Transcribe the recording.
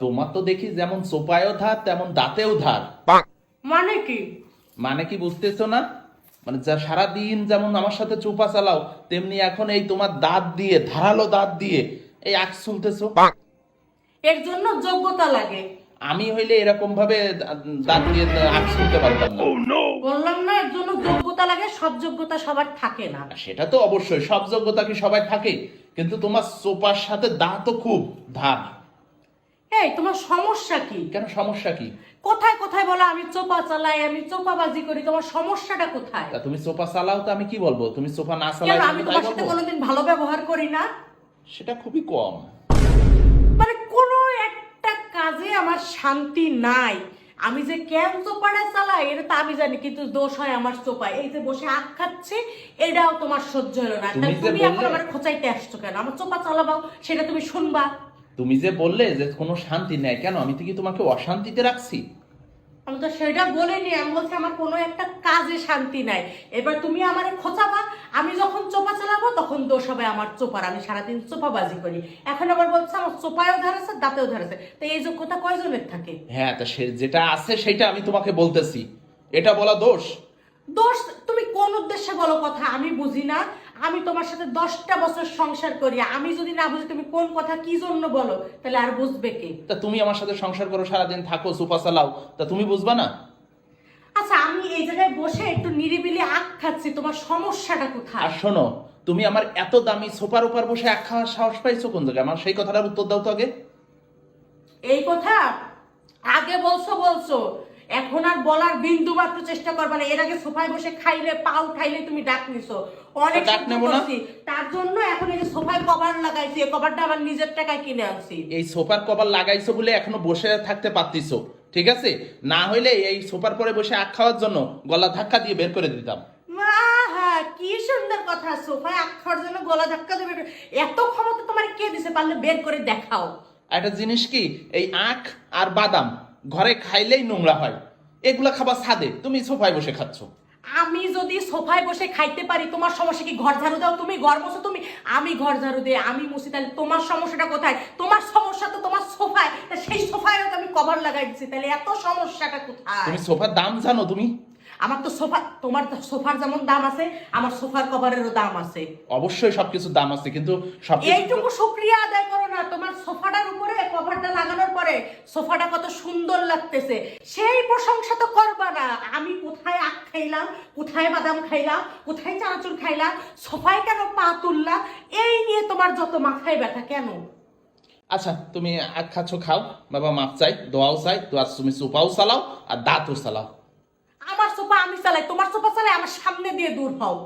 তোমার তো দেখি যেমন সোপায়ও ধার তেমন দাঁতেও ধার। মানে কি? মানে কি বুঝতেছো না? মানে যা সারাদিন যেমন আমার সাথে চোপা চালাও তেমনি এখন এই তোমার দাঁত দিয়ে ধারালো দাঁত দিয়ে এই আখ শুনতেছো এর জন্য যোগ্যতা লাগে। আমি হইলে এরকম ভাবে দাঁত দিয়ে আখ শুনতে পারতাম না। বললাম না এর জন্য যোগ্যতা লাগে সব যোগ্যতা সবার থাকে না। সেটা তো অবশ্যই সব যোগ্যতা কি সবাই থাকে? কিন্তু তোমার সোপার সাথে দাঁতও খুব ধার। এই তোমার সমস্যা কি? কেন সমস্যা কি? কোথায় কোথায় বলো আমি চোপা চালাই আমি চোপাবাজি করি তোমার সমস্যাটা কোথায়? তা তুমি সোফা চালাও তো আমি কি বলব? তুমি সোফা না কেন চালাও আমি তোমার সাথে কোনোদিন ভালো ব্যবহার করি না? সেটা খুবই কম। মানে কোনো একটা কাজে আমার শান্তি নাই। আমি যে কেন চোপাটা চালাই এটা তো আমি জানি কিন্তু দোষ হয় আমার চোপায়। এই যে বসে আখ খাচ্ছে এটাও তোমার সহ্য হলো না। তুমি এখন আমার খোঁচাইতে আসছো কেন? আমার চোপা চালাবাও সেটা তুমি শুনবা। তুমি যে বললে যে কোনো শান্তি নেই কেন? আমি তো কি তোমাকে অশান্তিতে রাখছি? আমি তো সেটা বলিনি আমি বলছি আমার কোনো একটা কাজে শান্তি নাই। এবার তুমি আমার খোঁচাবা আমি যখন চোপা চালাবো তখন দোষ হবে আমার চোপার আমি সারাদিন চোপাবাজি করি। এখন আবার বলছে আমার চোপায়ও ধরেছে দাঁতেও ধরেছে তো এই যোগ্যতা কয়জনের থাকে? হ্যাঁ তা সে যেটা আছে সেটা আমি তোমাকে বলতেছি। এটা বলা দোষ? দোষ? তুমি কোন উদ্দেশ্যে বলো কথা? আমি বুঝি না। আমি তোমার সাথে দশটা বছর সংসার করি। আমি যদি না বুঝি তুমি কোন কথা কি জন্য বলো তাহলে আর বুঝবে কে? তা তুমি আমার সাথে সংসার করো সারাদিন থাকো সোফা চালাও। তা তুমি বুঝবা না? আচ্ছা আমি এই জায়গায় বসে একটু নিরিবিলি আখ খাচ্ছি তোমার সমস্যাটা কোথায়? আর শোনো তুমি আমার এত দামি সোফার উপর বসে এক খাওয়ার সাহস পাইছো কোন জায়গায়? আমার সেই কথাটার উত্তর দাও তো আগে। এই কথা আগে বলছো বলছো। এখন আর বলার বিন্দু মাত্র চেষ্টা করবে না। এর আগে সোফায় বসে খাইলে পাও খাইলে তুমি ডাক নিছো। অনেক ডাক নেব না? তার জন্য এখন এই যে সোফায় কভার লাগাইছি এই কভারটা আমার নিজের টাকায় কিনে আনছি। এই সোফার কভার লাগাইছো বলে এখনও বসে থাকতে পারতিছো। ঠিক আছে? না হইলে এই সোফার পরে বসে আখ খাওয়ার জন্য গলা ধাক্কা দিয়ে বের করে দিতাম। কি সুন্দর কথা। সোফায় আখার জন্য গলা ধাক্কা দেবে এত ক্ষমতা তোমার কে দিছে? পারলে বের করে দেখাও। একটা জিনিস কি? এই আখ আর বাদাম ঘরে খাইলেই নোংরা হয়। এগুলা খাবার ছাদে তুমি সোফায় বসে খাচ্ছ। আমি যদি সোফায় বসে খাইতে পারি তোমার সমস্যা কি? ঘর ঝাড়ু দাও তুমি ঘর বসো তুমি আমি ঘর ঝাড়ু দে আমি মুছি তাহলে তোমার সমস্যাটা কোথায়? তোমার সমস্যা তো তোমার সোফায় তা সেই সোফায় তো আমি কভার লাগাই দিছি তাহলে এত সমস্যাটা কোথায়? তুমি সোফার দাম জানো তুমি? আমার তো সোফা তোমার তো সোফার যেমন দাম আছে আমার সোফার কভারেরও দাম আছে। অবশ্যই সবকিছুর দাম আছে কিন্তু সবকিছু এইটুকু শুক্রিয়া আদায় করো না তোমার সোফাটার উপরে কভারটা লাগানোর পরে সোফাটা কত সুন্দর লাগতেছে। সেই প্রশংসা তো করবা না। আমি কোথায় আখ খাইলাম কোথায় বাদাম খাইলাম কোথায় চানাচুর খাইলাম সোফায় কেন পা তুললাম এই নিয়ে তোমার যত মাথায় ব্যথা কেন? আচ্ছা তুমি আখ খাচ্ছ খাও। বাবা মাপ চাই দোয়াও চাই দোয়া তুমি সোফাও চালাও আর দাঁতও চালাও। সোফা আমি চালাই তোমার সোফা চালাই আমার সামনে দিয়ে দূর হও।